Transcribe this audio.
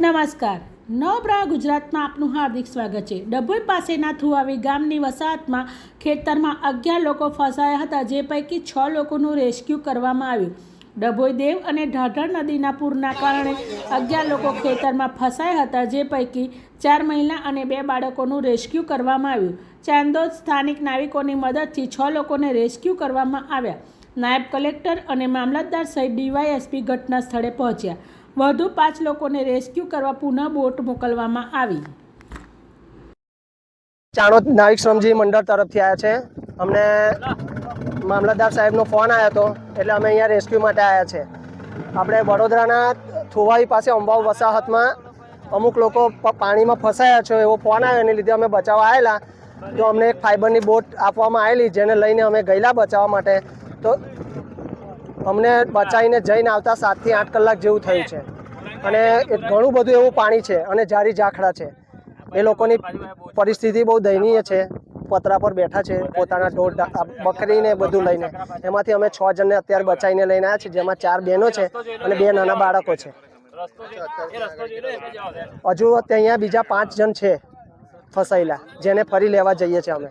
નમસ્કાર. નવપ્રા ગુજરાતમાં આપનું હાર્દિક સ્વાગત છે. ડભોઈ પાસેના થુઆવી ગામની વસાહતમાં ખેતરમાં અગિયાર લોકો ફસાયા હતા, જે પૈકી છ લોકોનું રેસ્ક્યુ કરવામાં આવ્યું. ડભોઈ દેવ અને ઢાઢર નદીના પૂરના કારણે અગિયાર લોકો ખેતરમાં ફસાયા હતા, જે પૈકી ચાર મહિલા અને બે બાળકોનું રેસ્ક્યુ કરવામાં આવ્યું. ચાંદોદ સ્થાનિક નાવિકોની મદદથી છ લોકોને રેસ્ક્યુ કરવામાં આવ્યા. નાયબ કલેક્ટર અને મામલતદાર સહિત ડીવાયએસપી ઘટના સ્થળે પહોંચ્યા. વધુ પાંચ લોકોને રેસ્ક્યુ કરવા પુનઃ બોટ મોકલવામાં આવી. ચાણોદ નાવિક શ્રમજી મંડળ તરફથી આવ્યા છે. અમને મામલતદાર સાહેબનો ફોન આવ્યો હતો, એટલે અમે અહીંયા રેસ્ક્યુ માટે આવ્યા છે. આપણે વડોદરાના થુવાઈ પાસે અંબાવ વસાહતમાં અમુક લોકો પાણીમાં ફસાયા છે, એવો ફોન આવ્યો એને લીધે અમે બચાવવા આવેલા તો અમને એક ફાઇબરની બોટ આપવામાં આવેલી જેને લઈને અમે ગયેલા બચાવવા માટે. તો અમને બચાવીને જઈને આવતા સાતથી આઠ કલાક જેવું થયું છે. અને ઘણું બધું એવું પાણી છે અને જારી ઝાખડા છે. એ લોકોની પરિસ્થિતિ બહુ દયનીય છે. પતરા પર બેઠા છે, પોતાના ઢોર બકરીને બધું લઈને. એમાંથી અમે છ જણને અત્યારે બચાવીને લઈને આવ્યા છીએ, જેમાં ચાર બહેનો છે અને બે નાના બાળકો છે. હજુ ત્યાં બીજા પાંચ જણ છે ફસાયેલા, જેને ફરી લેવા જઈએ છીએ અમે.